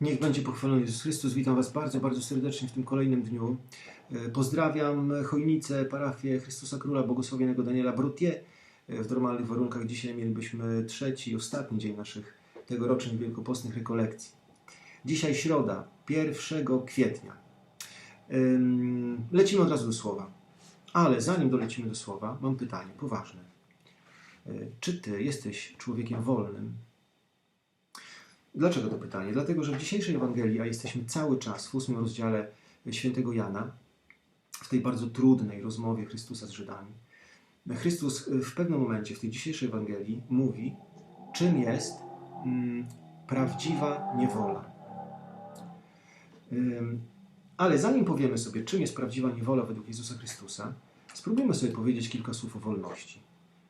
Niech będzie pochwalony Jezus Chrystus. Witam Was bardzo, bardzo serdecznie w tym kolejnym dniu. E, Pozdrawiam chojnicę, parafię Chrystusa Króla Błogosławionego Daniela Brutier. E, W normalnych warunkach dzisiaj mielibyśmy trzeci, ostatni dzień naszych tegorocznych wielkopostnych rekolekcji. Dzisiaj środa, 1 kwietnia. Lecimy od razu do słowa. Ale zanim dolecimy do słowa, mam pytanie poważne. E, Czy Ty jesteś człowiekiem wolnym? Dlaczego to pytanie? Dlatego, że w dzisiejszej Ewangelii, a jesteśmy cały czas w ósmym rozdziale świętego Jana, w tej bardzo trudnej rozmowie Chrystusa z Żydami, Chrystus w pewnym momencie w tej dzisiejszej Ewangelii mówi, czym jest mm, prawdziwa niewola. Ym, ale zanim powiemy sobie, czym jest prawdziwa niewola według Jezusa Chrystusa, spróbujmy sobie powiedzieć kilka słów o wolności.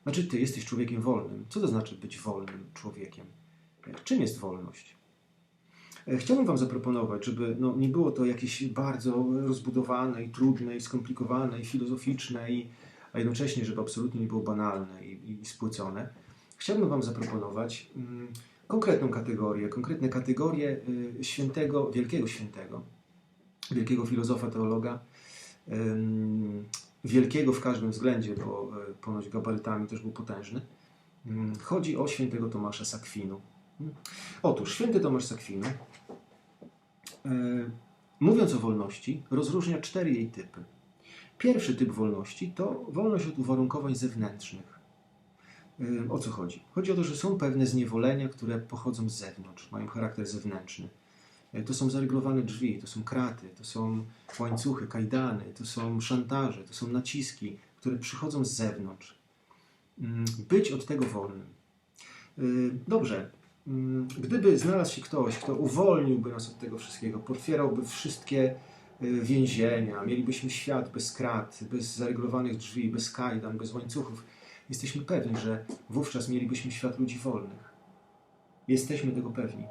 Znaczy, ty jesteś człowiekiem wolnym. Co to znaczy być wolnym człowiekiem? Czym jest wolność? E, Chciałbym Wam zaproponować, żeby no, nie było to jakieś bardzo rozbudowane i trudne i skomplikowane i filozoficzne, i, a jednocześnie, żeby absolutnie nie było banalne i, i spłycone. Chciałbym Wam zaproponować mm, konkretną kategorię, konkretne kategorie y, świętego, wielkiego świętego, wielkiego filozofa, teologa, ym, wielkiego w każdym względzie, bo y, ponoć gabarytami też był potężny. Ym, Chodzi o świętego Tomasza z Akwinu. Otóż święty Tomasz z Akwinu, e, mówiąc o wolności, rozróżnia cztery jej typy. Pierwszy typ wolności to wolność od uwarunkowań zewnętrznych. E, O co chodzi? Chodzi o to, że są pewne zniewolenia, które pochodzą z zewnątrz, mają charakter zewnętrzny. E, To są zareglowane drzwi, to są kraty, to są łańcuchy, kajdany, to są szantaże, to są naciski, które przychodzą z zewnątrz. Mm, Być od tego wolnym. Dobrze, Gdyby znalazł się ktoś, kto uwolniłby nas od tego wszystkiego, potwierałby wszystkie y, więzienia, mielibyśmy świat bez krat, bez zareglowanych drzwi, bez kajdan, bez łańcuchów, jesteśmy pewni, że wówczas mielibyśmy świat ludzi wolnych. Jesteśmy tego pewni.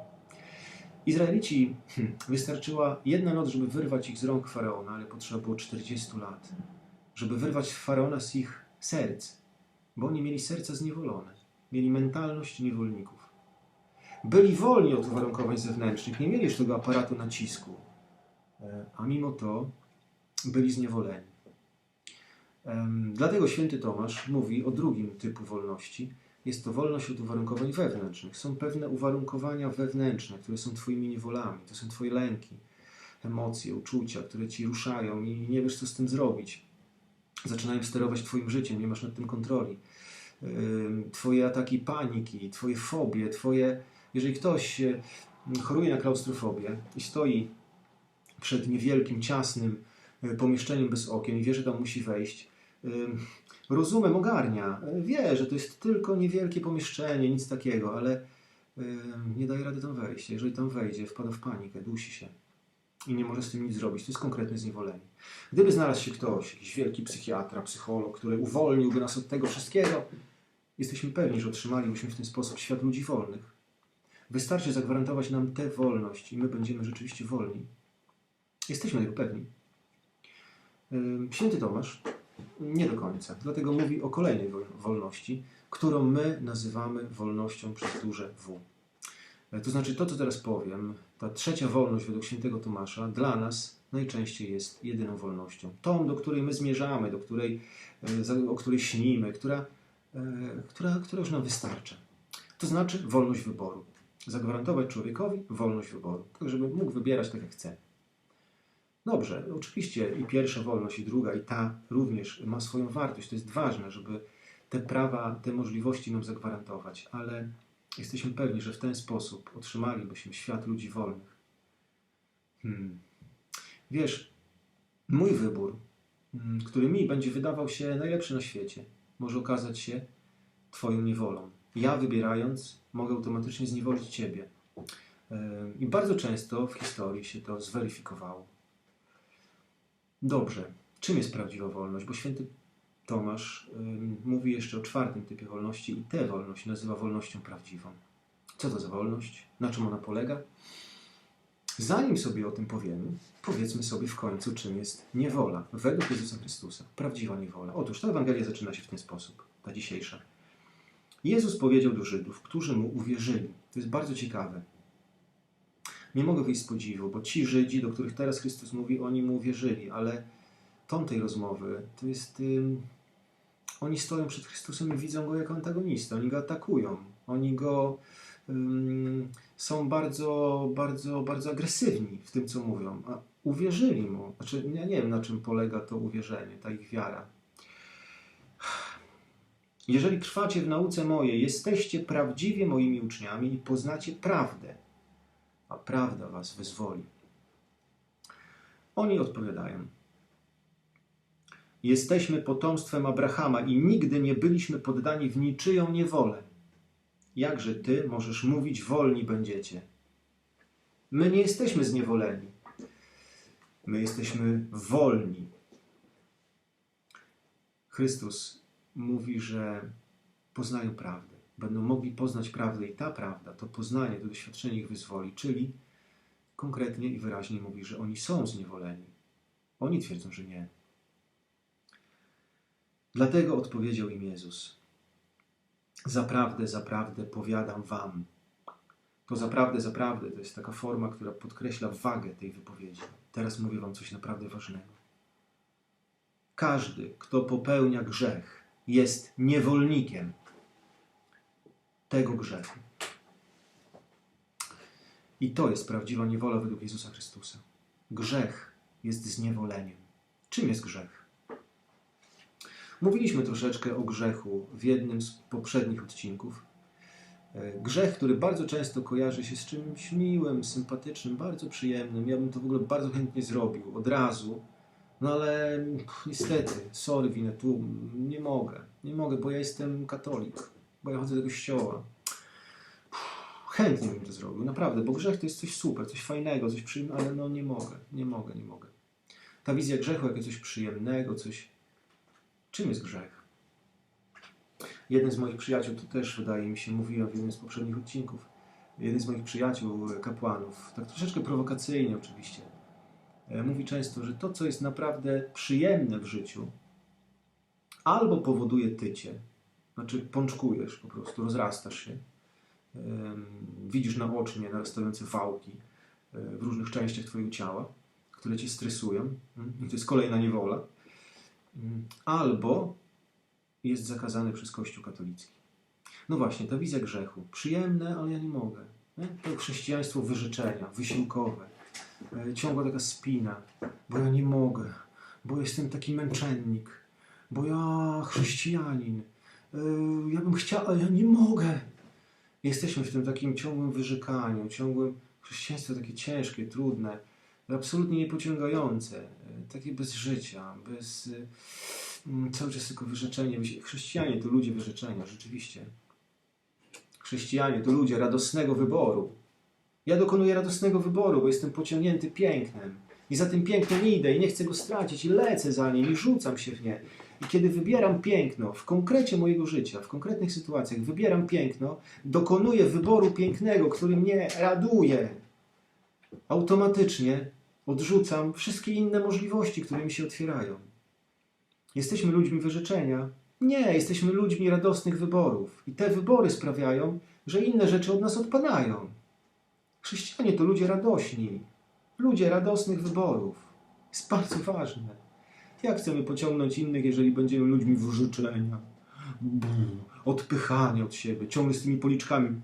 Izraelici hmm, wystarczyła jedna noc, żeby wyrwać ich z rąk faraona, ale potrzeba było 40 lat, żeby wyrwać faraona z ich serc, bo oni mieli serca zniewolone, mieli mentalność niewolników byli wolni od uwarunkowań zewnętrznych, nie mieli już tego aparatu nacisku, E, a mimo to byli zniewoleni. Dlatego święty Tomasz mówi o drugim typu wolności. Jest to wolność od uwarunkowań wewnętrznych. Są pewne uwarunkowania wewnętrzne, które są Twoimi niewolami. To są Twoje lęki, emocje, uczucia, które Ci ruszają i nie wiesz, co z tym zrobić. Zaczynają sterować Twoim życiem, nie masz nad tym kontroli. Twoje ataki paniki, Twoje fobie, Twoje jeżeli ktoś e, choruje na klaustrofobię i stoi przed niewielkim, ciasnym e, pomieszczeniem bez okien i wie, że tam musi wejść, e, rozumem ogarnia, wie, że to jest tylko niewielkie pomieszczenie, nic takiego, ale nie daje rady tam wejść. Jeżeli tam wejdzie, wpada w panikę, dusi się i nie może z tym nic zrobić. To jest konkretne zniewolenie. Gdyby znalazł się ktoś, jakiś wielki psychiatra, psycholog, który uwolniłby nas od tego wszystkiego, jesteśmy pewni, że otrzymalibyśmy w ten sposób świat ludzi wolnych. Wystarczy zagwarantować nam tę wolność i my będziemy rzeczywiście wolni. Jesteśmy tego pewni. Święty Tomasz nie do końca, dlatego mówi o kolejnej wol- wolności, którą my nazywamy wolnością przez duże W. E, To znaczy to, co teraz powiem, ta trzecia wolność według świętego Tomasza dla nas najczęściej jest jedyną wolnością. Tą, do której my zmierzamy, do której, e, o której śnimy, która, e, która, która już nam wystarcza. To znaczy wolność wyboru zagwarantować człowiekowi wolność wyboru, tak żeby mógł wybierać tak jak chce. Dobrze, oczywiście i pierwsza wolność, i druga, i ta również ma swoją wartość. To jest ważne, żeby te prawa, te możliwości nam zagwarantować, ale jesteśmy pewni, że w ten sposób otrzymalibyśmy świat ludzi wolnych. Hmm. Wiesz, mój wybór, mm, który mi będzie wydawał się najlepszy na świecie, może okazać się Twoją niewolą. Ja wybierając, mogę automatycznie zniewolić Ciebie. I bardzo często w historii się to zweryfikowało. Dobrze, czym jest prawdziwa wolność? Bo święty Tomasz mówi jeszcze o czwartym typie wolności i tę wolność nazywa wolnością prawdziwą. Co to za wolność? Na czym ona polega? Zanim sobie o tym powiemy, powiedzmy sobie w końcu, czym jest niewola według Jezusa Chrystusa. Prawdziwa niewola. Otóż ta Ewangelia zaczyna się w ten sposób, ta dzisiejsza. Jezus powiedział do Żydów, którzy mu uwierzyli. To jest bardzo ciekawe. Nie mogę wyjść z podziwu, bo ci Żydzi, do których teraz Chrystus mówi, oni mu uwierzyli, ale ton tej rozmowy to jest. oni stoją przed Chrystusem i widzą go jako antagonistę, oni go atakują, oni go są bardzo, bardzo, bardzo agresywni w tym, co mówią. A uwierzyli mu. Znaczy, ja nie wiem, na czym polega to uwierzenie, ta ich wiara. Jeżeli trwacie w nauce mojej, jesteście prawdziwie moimi uczniami i poznacie prawdę, a prawda was wyzwoli. Oni odpowiadają: Jesteśmy potomstwem Abrahama i nigdy nie byliśmy poddani w niczyją niewolę. Jakże ty możesz mówić, wolni będziecie? My nie jesteśmy zniewoleni. My jesteśmy wolni. Chrystus mówi, że poznają prawdę. Będą mogli poznać prawdę i ta prawda, to poznanie, to doświadczenie ich wyzwoli, czyli konkretnie i wyraźnie mówi, że oni są zniewoleni. Oni twierdzą, że nie. Dlatego odpowiedział im Jezus: Zaprawdę, zaprawdę powiadam wam. To zaprawdę, zaprawdę to jest taka forma, która podkreśla wagę tej wypowiedzi. Teraz mówię wam coś naprawdę ważnego. Każdy, kto popełnia grzech, jest niewolnikiem tego grzechu. I to jest prawdziwa niewola według Jezusa Chrystusa. Grzech jest zniewoleniem. Czym jest grzech? Mówiliśmy troszeczkę o grzechu w jednym z poprzednich odcinków. E, Grzech, który bardzo często kojarzy się z czymś miłym, sympatycznym, bardzo przyjemnym. Ja bym to w ogóle bardzo chętnie zrobił od razu, no ale pff, niestety, sorry, winę tu, nie mogę. Nie mogę, bo ja jestem katolik, bo ja chodzę do kościoła. Chętnie bym to zrobił, naprawdę, bo grzech to jest coś super, coś fajnego, coś przyjemnego, ale no nie mogę, nie mogę, nie mogę. Ta wizja grzechu jako coś przyjemnego, coś... Czym jest grzech? Jeden z moich przyjaciół, to też wydaje mi się, mówiłem w jednym z poprzednich odcinków, jeden z moich przyjaciół, kapłanów, tak troszeczkę prowokacyjnie oczywiście, mówi często, że to, co jest naprawdę przyjemne w życiu, albo powoduje tycie, znaczy pączkujesz po prostu, rozrastasz się, widzisz naocznie narastające wałki e, w różnych częściach Twojego ciała, które Cię stresują, mm, i to jest kolejna niewola, Mm, albo jest zakazany przez Kościół katolicki. No właśnie, ta wizja grzechu. Przyjemne, ale ja nie mogę. To chrześcijaństwo wyrzeczenia, wysiłkowe. E, Ciągła taka spina, bo ja nie mogę, bo jestem taki męczennik, bo ja chrześcijanin. E, Ja bym chciał, ale ja nie mogę. Jesteśmy w tym takim ciągłym wyrzekaniu, ciągłym chrześcijaństwo takie ciężkie, trudne, absolutnie niepociągające, e, takie bez życia, bez mm, cały czas tylko wyrzeczenie. Chrześcijanie to ludzie wyrzeczenia, rzeczywiście. Chrześcijanie to ludzie radosnego wyboru. Ja dokonuję radosnego wyboru, bo jestem pociągnięty pięknem. I za tym pięknem idę i nie chcę go stracić i lecę za nim i rzucam się w nie. I kiedy wybieram piękno w konkrecie mojego życia, w konkretnych sytuacjach, wybieram piękno, dokonuję wyboru pięknego, który mnie raduje. Automatycznie odrzucam wszystkie inne możliwości, które mi się otwierają. Jesteśmy ludźmi wyrzeczenia. Nie, jesteśmy ludźmi radosnych wyborów. I te wybory sprawiają, że inne rzeczy od nas odpadają. Chrześcijanie to ludzie radośni, ludzie radosnych wyborów. Jest bardzo ważne. Jak chcemy pociągnąć innych, jeżeli będziemy ludźmi wyrzeczenia, Bu, odpychania od siebie, ciągle z tymi policzkami,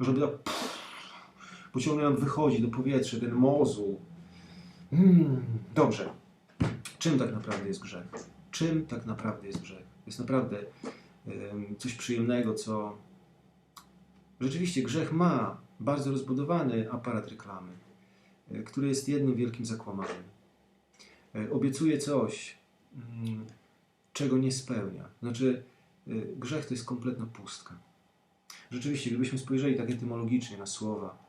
żeby tak pff, nam wychodzi do powietrza ten mozuł. Hmm, dobrze. Czym tak naprawdę jest grzech? Czym tak naprawdę jest grzech? Jest naprawdę coś przyjemnego, co rzeczywiście grzech ma bardzo rozbudowany aparat reklamy, e, który jest jednym wielkim zakłamaniem. E, Obiecuje coś, mm, czego nie spełnia. Znaczy, e, grzech to jest kompletna pustka. Rzeczywiście, gdybyśmy spojrzeli tak etymologicznie na słowa,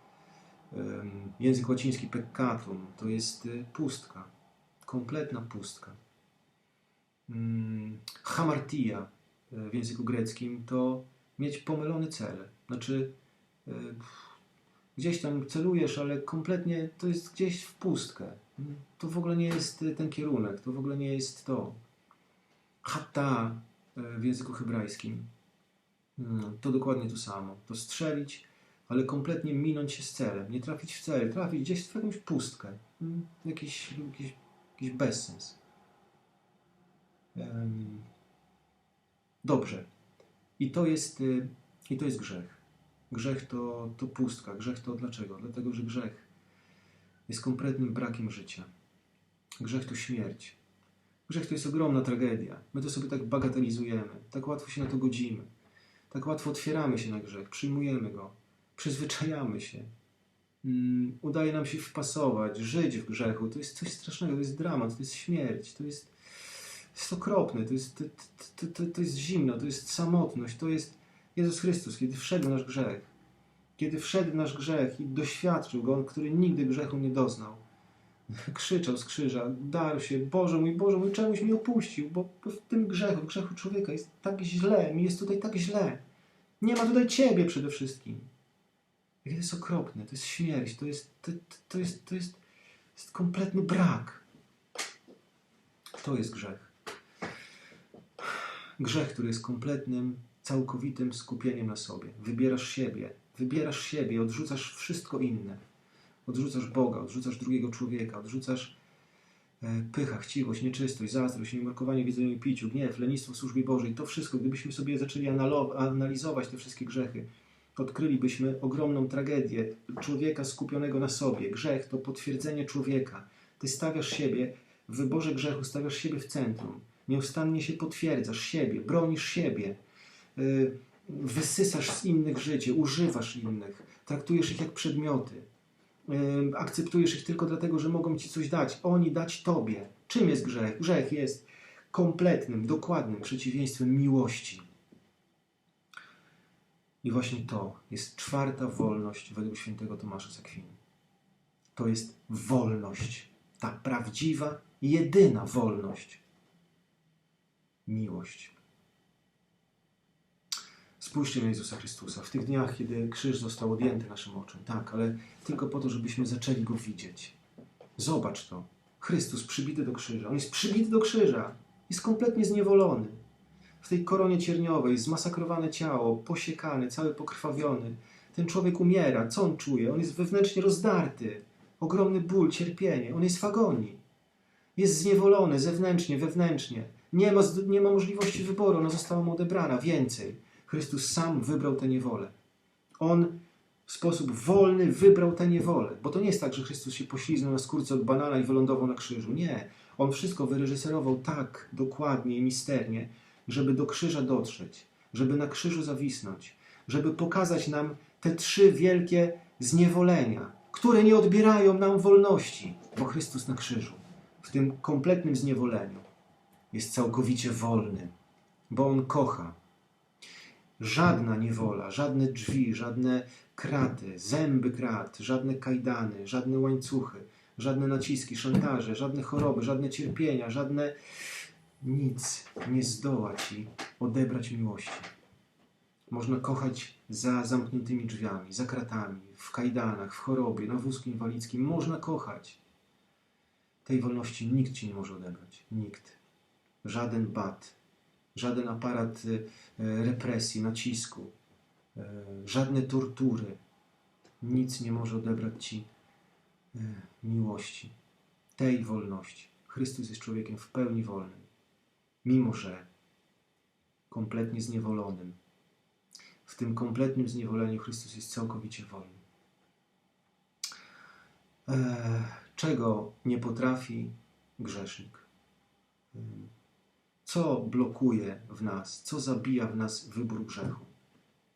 język łaciński peccatum to jest pustka, kompletna pustka. Mm, Hamartia w języku greckim to mieć pomylony cel. Znaczy, gdzieś tam celujesz, ale kompletnie to jest gdzieś w pustkę. To w ogóle nie jest y, ten kierunek, to w ogóle nie jest to. Hatta y, w języku hebrajskim mm, to dokładnie to samo. To strzelić ale kompletnie minąć się z celem, nie trafić w cel, trafić gdzieś w jakąś pustkę, mm, jakiś, jakiś, jakiś bezsens. Dobrze. I to jest, y, i to jest grzech. Grzech to, to pustka. Grzech to dlaczego? Dlatego, że grzech jest kompletnym brakiem życia. Grzech to śmierć. Grzech to jest ogromna tragedia. My to sobie tak bagatelizujemy, tak łatwo się na to godzimy, tak łatwo otwieramy się na grzech, przyjmujemy go, przyzwyczajamy się. Mm, udaje nam się wpasować, żyć w grzechu. To jest coś strasznego, to jest dramat, to jest śmierć, to jest, jest okropne, to jest, to, to, to, to jest zimno, to jest samotność, to jest Jezus Chrystus, kiedy wszedł nasz grzech, kiedy wszedł nasz grzech i doświadczył go, on, który nigdy grzechu nie doznał. Krzyczał z krzyża, darł się, Boże mój, Boże mój, czemuś mi opuścił, bo w tym grzechu, w grzechu człowieka jest tak źle, mi jest tutaj tak źle. Nie ma tutaj Ciebie przede wszystkim. Jakie to jest okropne, to jest śmierć, to jest, to, to, to jest, to jest, jest kompletny brak. To jest grzech. Grzech, który jest kompletnym, całkowitym skupieniem na sobie. Wybierasz siebie, wybierasz siebie, odrzucasz wszystko inne. Odrzucasz Boga, odrzucasz drugiego człowieka, odrzucasz e, pycha, chciwość, nieczystość, zazdrość, nieumiarkowanie w jedzeniu i piciu, gniew, lenistwo w służbie Bożej. To wszystko, gdybyśmy sobie zaczęli analizować te wszystkie grzechy, odkrylibyśmy ogromną tragedię człowieka skupionego na sobie. Grzech to potwierdzenie człowieka. Ty stawiasz siebie, w wyborze grzechu stawiasz siebie w centrum. Nieustannie się potwierdzasz siebie, bronisz siebie, wysysasz z innych życie, używasz innych, traktujesz ich jak przedmioty. Y, Akceptujesz ich tylko dlatego, że mogą ci coś dać. Oni dać tobie. Czym jest grzech? Grzech jest kompletnym, dokładnym przeciwieństwem miłości. I właśnie to jest czwarta wolność według świętego Tomasza z. To jest wolność. Ta prawdziwa, jedyna wolność. Miłość. Spójrzcie na Jezusa Chrystusa. W tych dniach, kiedy krzyż został odjęty naszym oczom. Tak, ale tylko po to, żebyśmy zaczęli Go widzieć. Zobacz to. Chrystus przybity do krzyża. On jest przybity do krzyża. Jest kompletnie zniewolony. W tej koronie cierniowej, zmasakrowane ciało, posiekany, cały pokrwawiony. Ten człowiek umiera. Co on czuje? On jest wewnętrznie rozdarty. Ogromny ból, cierpienie. On jest w agonii. Jest zniewolony zewnętrznie, wewnętrznie. Nie ma, nie ma możliwości wyboru. Ona została mu odebrana. Więcej. Chrystus sam wybrał tę niewolę. On w sposób wolny wybrał tę niewolę. Bo to nie jest tak, że Chrystus się pośliznął na skórce od banana i wylądował na krzyżu. Nie. On wszystko wyreżyserował tak dokładnie i misternie, żeby do krzyża dotrzeć, żeby na krzyżu zawisnąć, żeby pokazać nam te trzy wielkie zniewolenia, które nie odbierają nam wolności, bo Chrystus na krzyżu, w tym kompletnym zniewoleniu, jest całkowicie wolny, bo On kocha. Żadna niewola, żadne drzwi, żadne kraty, zęby krat, żadne kajdany, żadne łańcuchy, żadne naciski, szantaże, żadne choroby, żadne cierpienia, żadne nic nie zdoła ci odebrać miłości. Można kochać za zamkniętymi drzwiami, za kratami, w kajdanach, w chorobie, na wózku inwalidzkim. Można kochać. Tej wolności nikt ci nie może odebrać. Nikt. Żaden bat, żaden aparat y, y, represji, nacisku, y, żadne tortury. Nic nie może odebrać ci miłości, tej wolności. Chrystus jest człowiekiem w pełni wolnym, mimo że kompletnie zniewolonym. W tym kompletnym zniewoleniu Chrystus jest całkowicie wolny. Eee, czego nie potrafi grzesznik? Co blokuje w nas, co zabija w nas wybór grzechu?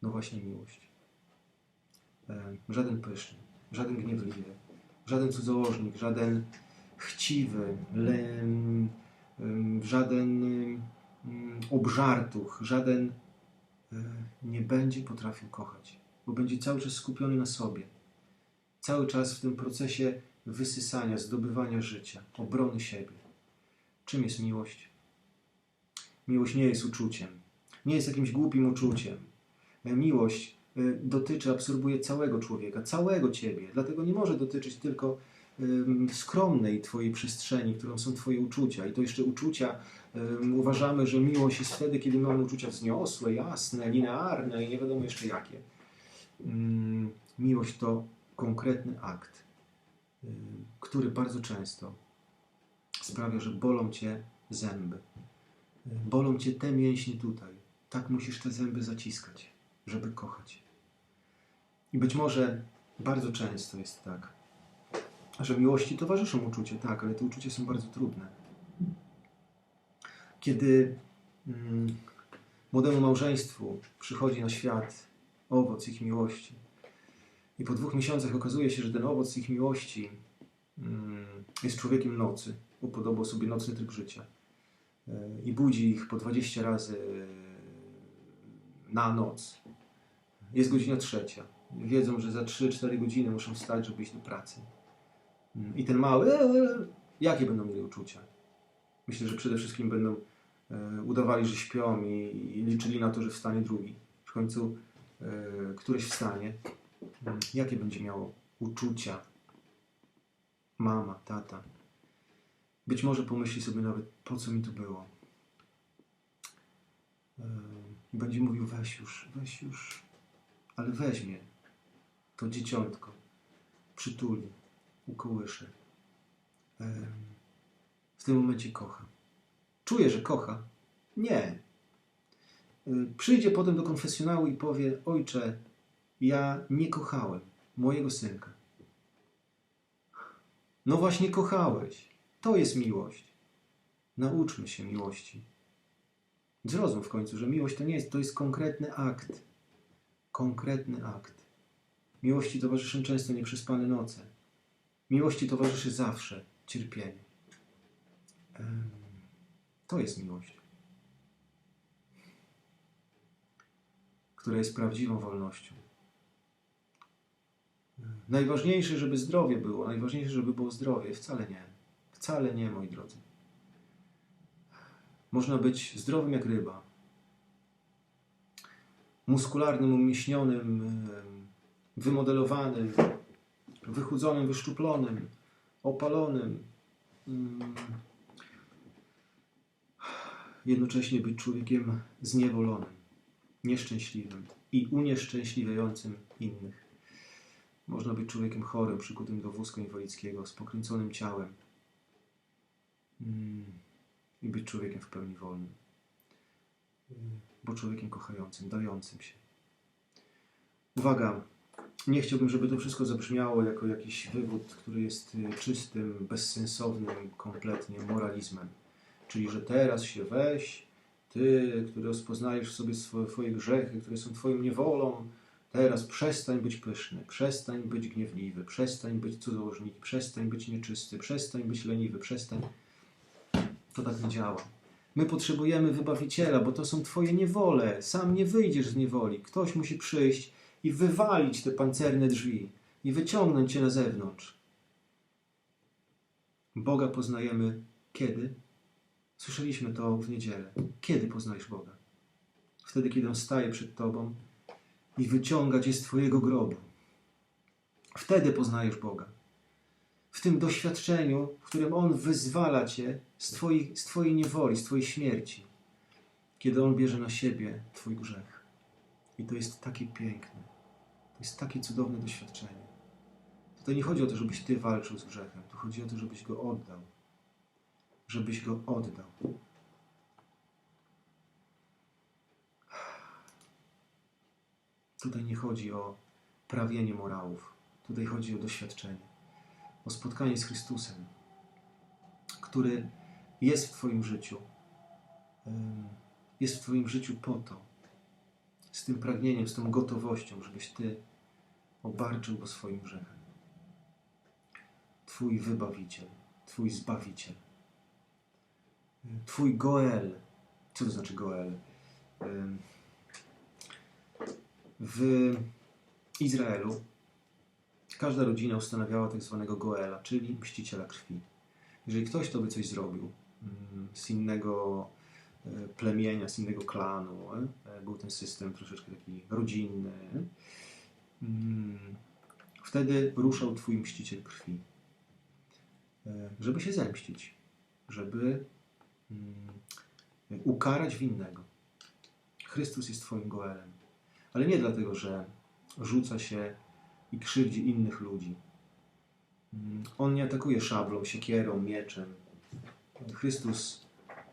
No właśnie miłość. Eee, Żaden pyszny, żaden gniewliwy, żaden cudzołożnik, żaden chciwy, le, ym, żaden obżartuch, żaden y, nie będzie potrafił kochać, bo będzie cały czas skupiony na sobie. Cały czas w tym procesie wysysania, zdobywania życia, obrony siebie. Czym jest miłość? Miłość nie jest uczuciem, nie jest jakimś głupim uczuciem. Miłość y, dotyczy, absorbuje całego człowieka, całego ciebie. Dlatego nie może dotyczyć tylko skromnej twojej przestrzeni, którą są twoje uczucia. I to jeszcze uczucia, uważamy, że miłość jest wtedy, kiedy mamy uczucia wzniosłe, jasne, linearne i nie wiadomo jeszcze jakie. Ym, Miłość to konkretny akt, który bardzo często sprawia, że bolą cię zęby. Bolą cię te mięśnie tutaj. Tak musisz te zęby zaciskać, żeby kochać. I być może bardzo często jest tak, że miłości towarzyszą uczucie, tak, ale te uczucia są bardzo trudne. Kiedy mm, młodemu małżeństwu przychodzi na świat owoc ich miłości i po dwóch miesiącach okazuje się, że ten owoc ich miłości mm, jest człowiekiem nocy, upodobał sobie nocny tryb życia i budzi ich po 20 razy na noc. Jest godzina trzecia. Wiedzą, że za 3-4 godziny muszą wstać, żeby iść do pracy. Mm, I ten mały, e, e, jakie będą mieli uczucia? Myślę, że przede wszystkim będą e, udawali, że śpią i, liczyli na to, że wstanie drugi. W końcu e, któryś wstanie. Mm, Jakie będzie miało uczucia mama, tata? Być może pomyśli sobie nawet, po co mi to było. I będzie mówił, weź już, weź już, ale weźmie to dzieciątko, przytuli, ukołysze. Em, W tym momencie kocha. Czuje, że kocha? Nie. Y, Przyjdzie potem do konfesjonału i powie: Ojcze, ja nie kochałem mojego synka. No właśnie, kochałeś. To jest miłość. Nauczmy się miłości. Zrozum w końcu, że miłość to nie jest, to jest konkretny akt. Konkretny akt. Miłości towarzyszą często nieprzespane noce. Miłości towarzyszy zawsze cierpienie. To jest miłość, która jest prawdziwą wolnością. Najważniejsze, żeby zdrowie było, najważniejsze, żeby było zdrowie. Wcale nie. Wcale nie, moi drodzy. Można być zdrowym jak ryba, muskularnym, umieśnionym, em, wymodelowanym, wychudzonym, wyszczuplonym, opalonym. Jednocześnie być człowiekiem zniewolonym, nieszczęśliwym i unieszczęśliwiającym innych. Można być człowiekiem chorym, przykutym do wózka inwalidzkiego, z pokręconym ciałem. I być człowiekiem w pełni wolnym, Mm. bo człowiekiem kochającym, dającym się. Uwaga, nie chciałbym, żeby to wszystko zabrzmiało jako jakiś wywód, który jest y, czystym, bezsensownym, kompletnie moralizmem. Czyli, że teraz się weź, ty, który rozpoznajesz sobie swoje, twoje grzechy, które są twoją niewolą, teraz przestań być pyszny, przestań być gniewliwy, przestań być cudzołożnik, przestań być nieczysty, przestań być leniwy, przestań. To tak nie działa. My potrzebujemy wybawiciela, bo to są twoje niewole. Sam nie wyjdziesz z niewoli. Ktoś musi przyjść i wywalić te pancerne drzwi i wyciągnąć cię na zewnątrz. Boga poznajemy kiedy? Słyszeliśmy to w niedzielę. Kiedy poznajesz Boga? Wtedy, kiedy On staje przed Tobą i wyciąga Cię z Twojego grobu. Wtedy poznajesz Boga. W tym doświadczeniu, w którym On wyzwala Cię z Twojej, z twojej niewoli, z Twojej śmierci. Kiedy On bierze na siebie Twój grzech. I to jest takie piękne. To jest takie cudowne doświadczenie. Tutaj nie chodzi o to, żebyś Ty walczył z grzechem. Tu chodzi o to, żebyś go oddał. Żebyś go oddał. Tutaj nie chodzi o prawienie morałów. Tutaj chodzi o doświadczenie. O spotkanie z Chrystusem, który jest w Twoim życiu. Jest w Twoim życiu po to, z tym pragnieniem, z tą gotowością, żebyś Ty obarczył go swoim grzechem. Twój wybawiciel, Twój zbawiciel, Twój Goel. Co to znaczy Goel? W Izraelu każda rodzina ustanawiała tak zwanego Goela, czyli mściciela krwi. Jeżeli ktoś to by coś zrobił mm, z innego e, plemienia, z innego klanu, e, był ten system troszeczkę taki rodzinny, mm, wtedy ruszał Twój mściciel krwi, e, żeby się zemścić, żeby mm, ukarać winnego. Chrystus jest Twoim Goelem. Ale nie dlatego, że rzuca się i krzywdzi innych ludzi. Mm, On nie atakuje szablą, siekierą, mieczem. Chrystus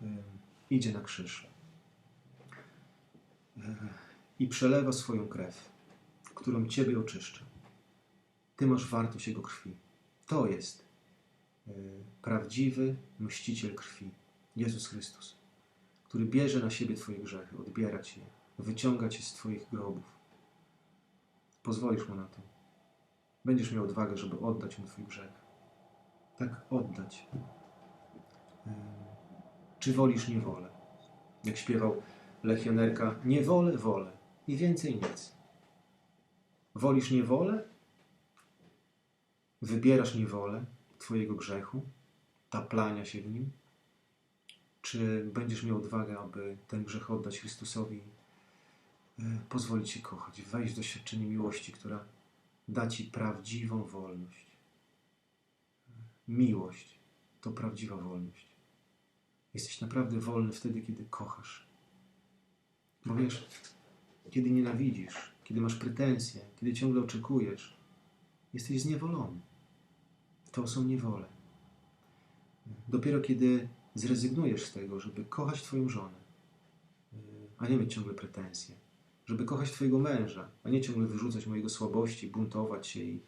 em, idzie na krzyż e, i przelewa swoją krew, którą Ciebie oczyszcza. Ty masz wartość Jego krwi. To jest e, prawdziwy mściciel krwi, Jezus Chrystus, który bierze na siebie Twoje grzechy, odbiera Ci je, wyciąga Cię z Twoich grobów. Pozwolisz Mu na to. Będziesz miał odwagę, żeby oddać Mu Twój grzech. Tak oddać. Czy wolisz niewolę? Jak śpiewał Lechionerka, niewolę wolę i więcej nic. Wolisz niewolę? Wybierasz niewolę Twojego grzechu, taplania się w nim? Czy będziesz miał odwagę, aby ten grzech oddać Chrystusowi, e, pozwolić się kochać, wejść w doświadczenie miłości, która da Ci prawdziwą wolność? Miłość to prawdziwa wolność. Jesteś naprawdę wolny wtedy, kiedy kochasz. Bo wiesz, kiedy nienawidzisz, kiedy masz pretensje, kiedy ciągle oczekujesz, jesteś zniewolony. To są niewole. Dopiero kiedy zrezygnujesz z tego, żeby kochać Twoją żonę, a nie mieć ciągle pretensje, żeby kochać Twojego męża, a nie ciągle wyrzucać mojego słabości, buntować się i.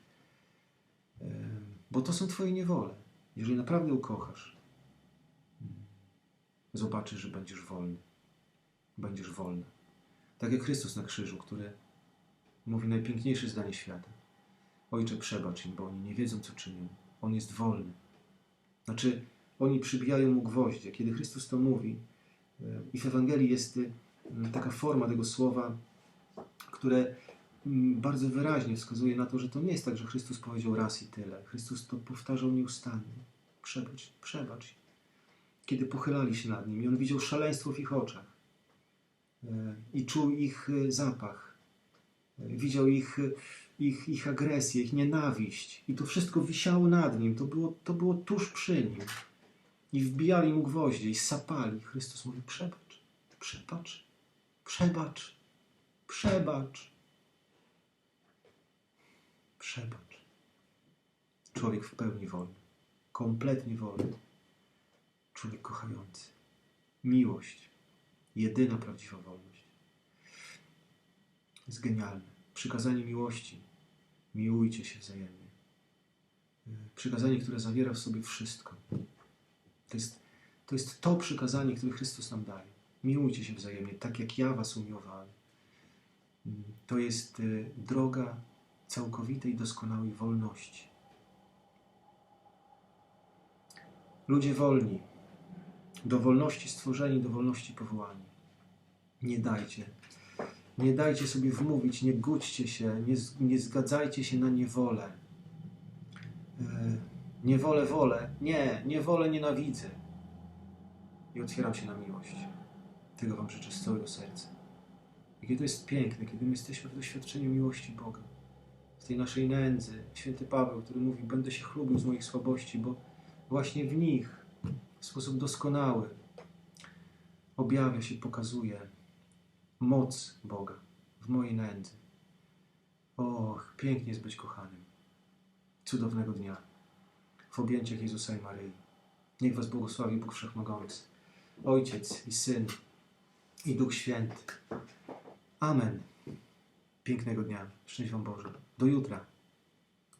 Bo to są Twoje niewole. Jeżeli naprawdę ukochasz, zobaczysz, że będziesz wolny. Będziesz wolny. Tak jak Chrystus na krzyżu, który mówi najpiękniejsze zdanie świata. Ojcze, przebacz im, bo oni nie wiedzą, co czynią. On jest wolny. Znaczy, oni przybijają mu gwoździe. Kiedy Chrystus to mówi, i w Ewangelii jest taka forma tego słowa, które mm, bardzo wyraźnie wskazuje na to, że to nie jest tak, że Chrystus powiedział raz i tyle. Chrystus to powtarzał nieustannie. Przebacz, przebacz. Kiedy pochylali się nad nim i on widział szaleństwo w ich oczach e, i czuł ich e, zapach, e, widział ich, ich, ich agresję, ich nienawiść i to wszystko wisiało nad nim, to było, to było tuż przy nim. I wbijali mu gwoździe i sapali. Chrystus mówi, przebacz, przebacz, przebacz, przebacz, przebacz. Człowiek w pełni wolny, kompletnie wolny. Człowiek kochający. Miłość. Jedyna prawdziwa wolność. Jest genialne. Przykazanie miłości. Miłujcie się wzajemnie. Przykazanie, które zawiera w sobie wszystko. To jest to, jest to przykazanie, które Chrystus nam daje. Miłujcie się wzajemnie, tak jak ja was umiłowałem. To jest y, droga całkowitej, doskonałej wolności. Ludzie wolni, do wolności stworzeni, do wolności powołani. Nie dajcie. Nie dajcie sobie wmówić, nie gódźcie się, nie, nie zgadzajcie się na niewolę. E, niewolę wolę. Nie, niewolę nienawidzę. I otwieram się na miłość. Tego Wam życzę z całego serca. Jakie to jest piękne, kiedy my jesteśmy w doświadczeniu miłości Boga. W tej naszej nędzy. Święty Paweł, który mówi, będę się chlubił z moich słabości, bo właśnie w nich w sposób doskonały objawia się, pokazuje moc Boga w mojej nędzy. Och, pięknie jest być kochanym. Cudownego dnia w objęciach Jezusa i Maryi. Niech Was błogosławi Bóg Wszechmogący, Ojciec i Syn i Duch Święty. Amen. Pięknego dnia. Szczęść Wam Boże. Do jutra.